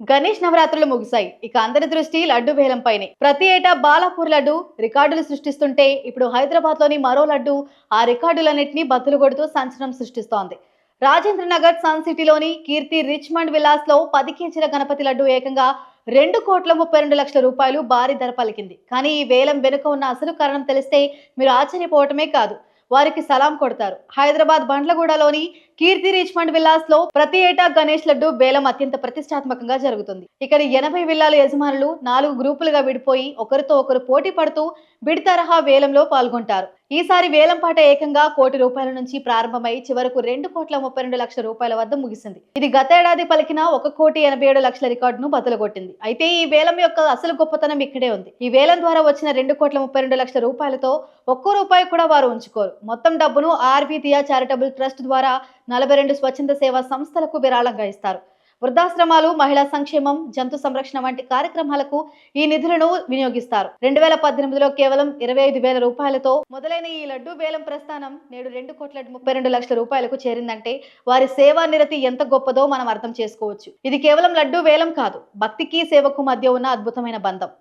గణేష్ నవరాత్రులు ముగిశాయి. ఇక అందరి దృష్టి లడ్డు వేలంపైనే ప్రతి ఏటా బాలాపూర్ లడ్డు రికార్డులు సృష్టిస్తుంటే ఇప్పుడు హైదరాబాద్లోని మరో లడ్డు ఆ రికార్డులన్నింటినీ బద్దలు కొడుతూ సంచలనం సృష్టిస్తోంది. రాజేంద్రనగర్ సన్ సిటీలోని కీర్తి రిచ్మండ్ విలాస్లో పది కేజీల గణపతి లడ్డు ఏకంగా రెండు కోట్ల ముప్పై రెండు లక్షల రూపాయలు భారీ ధర పలికింది. కానీ ఈ వేలం వెనుక ఉన్న అసలు కారణం తెలిస్తే మీరు ఆశ్చర్యపోవటమే కాదు. వారికి సలాం కొడతారు. హైదరాబాద్ బండ్లగూడలోని కీర్తి రీచ్ ఫండ్ విల్లాస్లో ప్రతి ఏటా గణేష్ లడ్డు వేలం అత్యంత ప్రతిష్టాత్మకంగా జరుగుతుంది. ఇక్కడ ఎనభై విల్లాల యజమానులు నాలుగు గ్రూపులుగా విడిపోయి ఒకరితో ఒకరు పోటీ పడుతూ బిడి తరహా వేలంలో పాల్గొంటారు. ఈసారి వేలం పాట ఏకంగా కోటి రూపాయల నుంచి ప్రారంభమై చివరకు రెండు కోట్ల ముప్పై రెండు లక్షల రూపాయల వద్ద ముగిసింది. ఇది గతేడాది పలికిన ఒక కోటి ఎనభై ఏడు లక్షల రికార్డును బదులుగొట్టింది. అయితే ఈ వేలం యొక్క అసలు గొప్పతనం ఇక్కడే ఉంది. ఈ వేలం ద్వారా వచ్చిన రెండు కోట్ల ముప్పై రెండు లక్షల రూపాయలతో ఒక్కో రూపాయి కూడా వారు ఉంచుకోరు. మొత్తం డబ్బును ఆర్వి చారిటబుల్ ట్రస్ట్ ద్వారా నలభై రెండు స్వచ్ఛంద సేవా సంస్థలకు విరాళంగా ఇస్తారు. వృద్ధాశ్రమాలు మహిళా సంక్షేమం జంతు సంరక్షణ వంటి కార్యక్రమాలకు ఈ నిధులను వినియోగిస్తారు. రెండు వేల పద్దెనిమిదిలో కేవలం ఇరవై ఐదు వేల రూపాయలతో మొదలైన ఈ లడ్డు వేలం ప్రస్థానం నేడు రెండు కోట్ల ముప్పై రెండు లక్షల రూపాయలకు చేరిందంటే వారి సేవా నిరతి ఎంత గొప్పదో మనం అర్థం చేసుకోవచ్చు. ఇది కేవలం లడ్డు వేలం కాదు భక్తికి సేవకు మధ్య ఉన్న అద్భుతమైన బంధం.